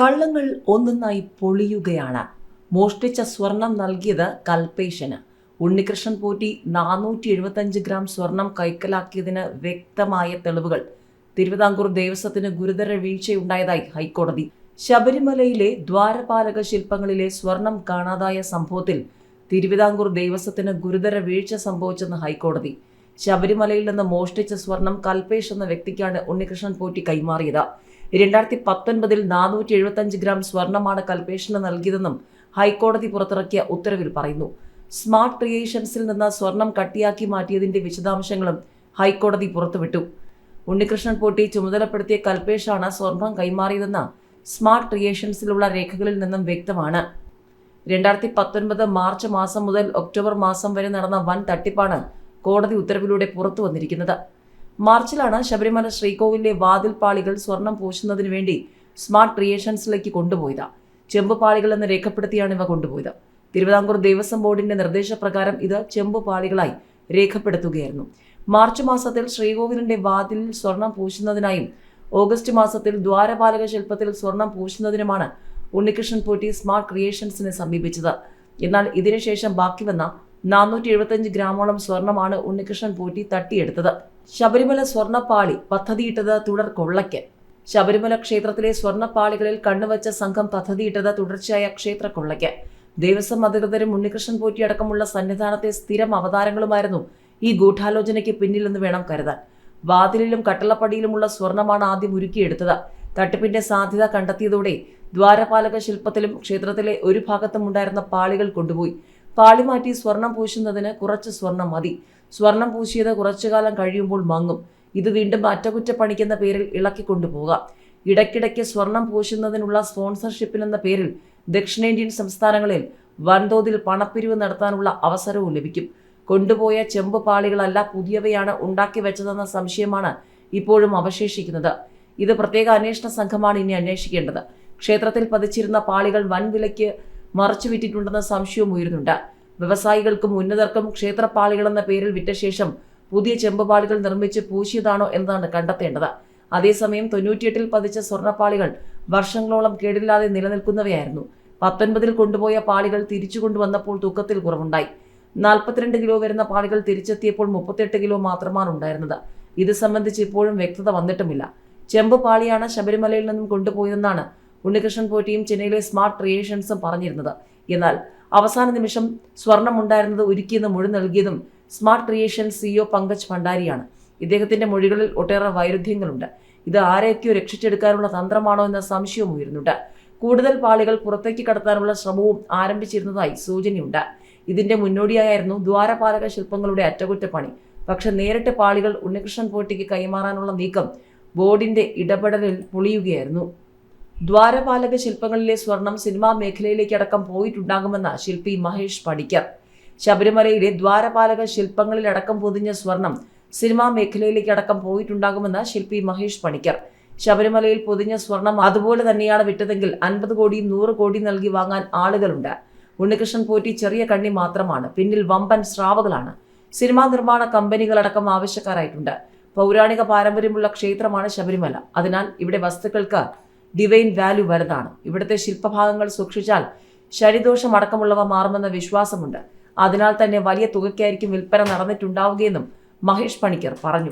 കള്ളങ്ങൾ ഒന്നൊന്നായി പൊളിയുകയാണ്. മോഷ്ടിച്ച സ്വർണം നൽകിയത് കൽപേഷന് ഉണ്ണികൃഷ്ണൻ പോറ്റി നാനൂറ്റി എഴുപത്തഞ്ച് ഗ്രാം സ്വർണം കൈക്കലാക്കിയതിന് വ്യക്തമായ തെളിവുകൾ. തിരുവിതാംകൂർ ദേവസ്വത്തിന് ഗുരുതര വീഴ്ചയുണ്ടായതായി ഹൈക്കോടതി. ശബരിമലയിലെ ദ്വാരപാലക ശില്പങ്ങളിലെ സ്വർണം കാണാതായ സംഭവത്തിൽ തിരുവിതാംകൂർ ദേവസ്വത്തിന് ഗുരുതര വീഴ്ച സംഭവിച്ചെന്ന് ഹൈക്കോടതി. ശബരിമലയിൽ നിന്ന് മോഷ്ടിച്ച സ്വർണം കൽപേഷ് എന്ന വ്യക്തിക്കാണ് ഉണ്ണികൃഷ്ണൻ പോറ്റി കൈമാറിയത്. രണ്ടായിരത്തി പത്തൊൻപതിൽ നാനൂറ്റി എഴുപത്തഞ്ച് ഗ്രാം സ്വർണമാണ് കൽപേഷന് നൽകിയതെന്നും ഹൈക്കോടതി പുറത്തിറക്കിയ ഉത്തരവിൽ പറയുന്നു. സ്മാർട്ട് ക്രിയേഷൻസിൽ നിന്ന് സ്വർണം കട്ടിയാക്കി മാറ്റിയതിന്റെ വിശദാംശങ്ങളും ഹൈക്കോടതി പുറത്തുവിട്ടു. ഉണ്ണികൃഷ്ണൻ പോട്ടി ചുമതലപ്പെടുത്തിയ കൽപേഷാണ് സ്വർണം കൈമാറിയതെന്ന് സ്മാർട്ട് ക്രിയേഷൻസിലുള്ള രേഖകളിൽ നിന്നും വ്യക്തമാണ്. രണ്ടായിരത്തി പത്തൊൻപത് മാർച്ച് മാസം മുതൽ ഒക്ടോബർ മാസം വരെ നടന്ന വൻ തട്ടിപ്പാണ് കോടതി ഉത്തരവിലൂടെ പുറത്തു വന്നിരിക്കുന്നത് മാർച്ചിലാണ് ശബരിമല ശ്രീകോവിലെ വാതിൽ പാളികൾ സ്വർണം പൂശുന്നതിന് വേണ്ടി സ്മാർട്ട് ക്രിയേഷൻസിലേക്ക് കൊണ്ടുപോയത്. ചെമ്പുപാളികൾ എന്ന് രേഖപ്പെടുത്തിയാണ് ഇവ കൊണ്ടുപോയത്. തിരുവിതാംകൂർ ദേവസ്വം ബോർഡിന്റെ നിർദ്ദേശപ്രകാരം ഇത് ചെമ്പുപാളികളായി രേഖപ്പെടുത്തുകയായിരുന്നു. മാർച്ച് മാസത്തിൽ ശ്രീകോവിലിന്റെ വാതിലിൽ സ്വർണം പൂശുന്നതിനായും ഓഗസ്റ്റ് മാസത്തിൽ ദ്വാരപാലക ശില്പത്തിൽ സ്വർണം പൂശുന്നതിനുമാണ് ഉണ്ണികൃഷ്ണൻ പോറ്റി സ്മാർട്ട് ക്രിയേഷൻസിനെ സമീപിച്ചത്. എന്നാൽ ഇതിനുശേഷം ബാക്കി വന്ന നാനൂറ്റി എഴുപത്തഞ്ച് ഗ്രാമോളം സ്വർണമാണ് ഉണ്ണികൃഷ്ണൻ പോറ്റി തട്ടിയെടുത്തത്. ശബരിമല സ്വർണപ്പാളി പദ്ധതിയിട്ടത് തുടർ കൊള്ളയ്ക്ക്. ശബരിമല ക്ഷേത്രത്തിലെ സ്വർണപ്പാളികളിൽ കണ്ണുവച്ച സംഘം പദ്ധതിയിട്ടത് തുടർച്ചയായ ക്ഷേത്ര കൊള്ളയ്ക്ക്. ദേവസ്വം അധികൃതരും ഉണ്ണികൃഷ്ണൻ പോറ്റി അടക്കമുള്ള സന്നിധാനത്തെ സ്ഥിരം അവതാരങ്ങളുമായിരുന്നു ഈ ഗൂഢാലോചനയ്ക്ക് പിന്നിലെന്ന് വേണം കരുതാൻ. വാതിലിലും കട്ടളപ്പടിയിലുമുള്ള സ്വർണമാണ് ആദ്യം ഉരുക്കിയെടുത്തത്. തട്ടിപ്പിന്റെ സാധ്യത കണ്ടെത്തിയതോടെ ദ്വാരപാലക ശില്പത്തിലും ക്ഷേത്രത്തിലെ ഒരു ഭാഗത്തും ഉണ്ടായിരുന്ന പാളികൾ കൊണ്ടുപോയി. പാളി മാറ്റി സ്വർണം പൂശുന്നതിന് കുറച്ച് സ്വർണം മതി. സ്വർണം പൂശിയത് കുറച്ചു കാലം കഴിയുമ്പോൾ മങ്ങും. ഇത് വീണ്ടും അറ്റകുറ്റപ്പണിക്കെന്ന പേരിൽ ഇളക്കി കൊണ്ടുപോകാം ഇടയ്ക്കിടയ്ക്ക് സ്വർണം പൂശുന്നതിനുള്ള സ്പോൺസർഷിപ്പിനെന്ന പേരിൽ ദക്ഷിണേന്ത്യൻ സംസ്ഥാനങ്ങളിൽ വൻതോതിൽ പണപ്പിരിവ് നടത്താനുള്ള അവസരവും ലഭിക്കും. കൊണ്ടുപോയ ചെമ്പ് പാളികളല്ല പുതിയവയാണ് ഉണ്ടാക്കി വെച്ചതെന്ന സംശയമാണ് ഇപ്പോഴും അവശേഷിക്കുന്നത്. ഇത് പ്രത്യേക അന്വേഷണ സംഘമാണ് ഇനി അന്വേഷിക്കേണ്ടത്. ക്ഷേത്രത്തിൽ പതിച്ചിരുന്ന പാളികൾ വൻ വിലയ്ക്ക് മറച്ചു വിറ്റിട്ടുണ്ടെന്ന സംശയവും ഉയരുന്നുണ്ട്. വ്യവസായികൾക്കും ഉന്നതർക്കും ക്ഷേത്രപ്പാളികളെന്ന പേരിൽ വിറ്റ ശേഷം പുതിയ ചെമ്പുപാളികൾ നിർമ്മിച്ച് പൂശിയതാണോ എന്നതാണ് കണ്ടെത്തേണ്ടത്. അതേസമയം തൊണ്ണൂറ്റിയെട്ടിൽ പതിച്ച സ്വർണപ്പാളികൾ വർഷങ്ങളോളം കേടില്ലാതെ നിലനിൽക്കുന്നവയായിരുന്നു. പത്തൊൻപതിൽ കൊണ്ടുപോയ പാളികൾ തിരിച്ചു കൊണ്ടുവന്നപ്പോൾ തൂക്കത്തിൽ കുറവുണ്ടായി. നാൽപ്പത്തിരണ്ട് കിലോ വരുന്ന പാളികൾ തിരിച്ചെത്തിയപ്പോൾ മുപ്പത്തെട്ട് കിലോ മാത്രമാണ് ഉണ്ടായിരുന്നത്. ഇത് സംബന്ധിച്ച് ഇപ്പോഴും വ്യക്തത വന്നിട്ടുമില്ല. ചെമ്പ് പാളിയാണ് ശബരിമലയിൽ നിന്നും കൊണ്ടുപോയതെന്നാണ് ഉണ്ണികൃഷ്ണൻ പോറ്റിയും ചെന്നൈയിലെ സ്മാർട്ട് ക്രിയേഷൻസും പറഞ്ഞിരുന്നത്. എന്നാൽ അവസാന നിമിഷം സ്വർണമുണ്ടായിരുന്നത് ഒരുക്കിയെന്ന് മൊഴി നൽകിയതും സ്മാർട്ട് ക്രിയേഷൻ സിഇഒ പങ്കജ് ഭണ്ഡാരിയാണ്. ഇദ്ദേഹത്തിന്റെ മൊഴികളിൽ ഒട്ടേറെ വൈരുദ്ധ്യങ്ങളുണ്ട്. ഇത് ആരെയൊക്കെയോ രക്ഷിച്ചെടുക്കാനുള്ള തന്ത്രമാണോ എന്ന സംശയവും ഉയരുന്നുണ്ട്. കൂടുതൽ പാളികൾ പുറത്തേക്ക് കടത്താനുള്ള ശ്രമവും ആരംഭിച്ചിരുന്നതായി സൂചനയുണ്ട്. ഇതിന്റെ മുന്നോടിയായിരുന്നു ദ്വാരപാലക ശില്പങ്ങളുടെ അറ്റകുറ്റപ്പണി. പക്ഷെ നേരിട്ട് പാളികൾ ഉണ്ണികൃഷ്ണൻ പോട്ടിക്ക് കൈമാറാനുള്ള നീക്കം ബോർഡിന്റെ ഇടപെടലിൽ പൊളിയുകയായിരുന്നു. ദ്വാരപാലക ശില്പങ്ങളിലെ സ്വർണം സിനിമാ മേഖലയിലേക്കടക്കം പോയിട്ടുണ്ടാകുമെന്ന് ശില്പി മഹേഷ് പണിക്കർ ശബരിമലയിലെ ദ്വാരപാലക ശില്പങ്ങളിലടക്കം പൊതിഞ്ഞ സ്വർണം സിനിമാ മേഖലയിലേക്കടക്കം പോയിട്ടുണ്ടാകുമെന്ന് ശില്പി മഹേഷ് പണിക്കർ. ശബരിമലയിൽ പൊതിഞ്ഞ സ്വർണം അതുപോലെ തന്നെയാണ് വിറ്റതെങ്കിൽ അൻപത് കോടിയും നൂറ് കോടി നൽകി വാങ്ങാൻ ആളുകളുണ്ട്. ഉണ്ണികൃഷ്ണൻ പോറ്റി ചെറിയ കണ്ണി മാത്രമാണ്. പിന്നിൽ വമ്പൻ സ്രാവുകളാണ്. സിനിമാ നിർമ്മാണ കമ്പനികളടക്കം ആവശ്യക്കാരായിട്ടുണ്ട്. പൗരാണിക പാരമ്പര്യമുള്ള ക്ഷേത്രമാണ് ശബരിമല. അതിനാൽ ഇവിടെ വസ്തുക്കൾക്ക് ഡിവൈൻ വാല്യൂ വലുതാണ്. ഇവിടുത്തെ ശില്പഭാഗങ്ങൾ സൂക്ഷിച്ചാൽ ശരിദോഷം അടക്കമുള്ളവ മാറുമെന്ന വിശ്വാസമുണ്ട്. അതിനാൽ തന്നെ വലിയ തുകയ്ക്കായിരിക്കും വിൽപ്പന നടന്നിട്ടുണ്ടാവുകയെന്നും മഹേഷ് പണിക്കർ പറഞ്ഞു.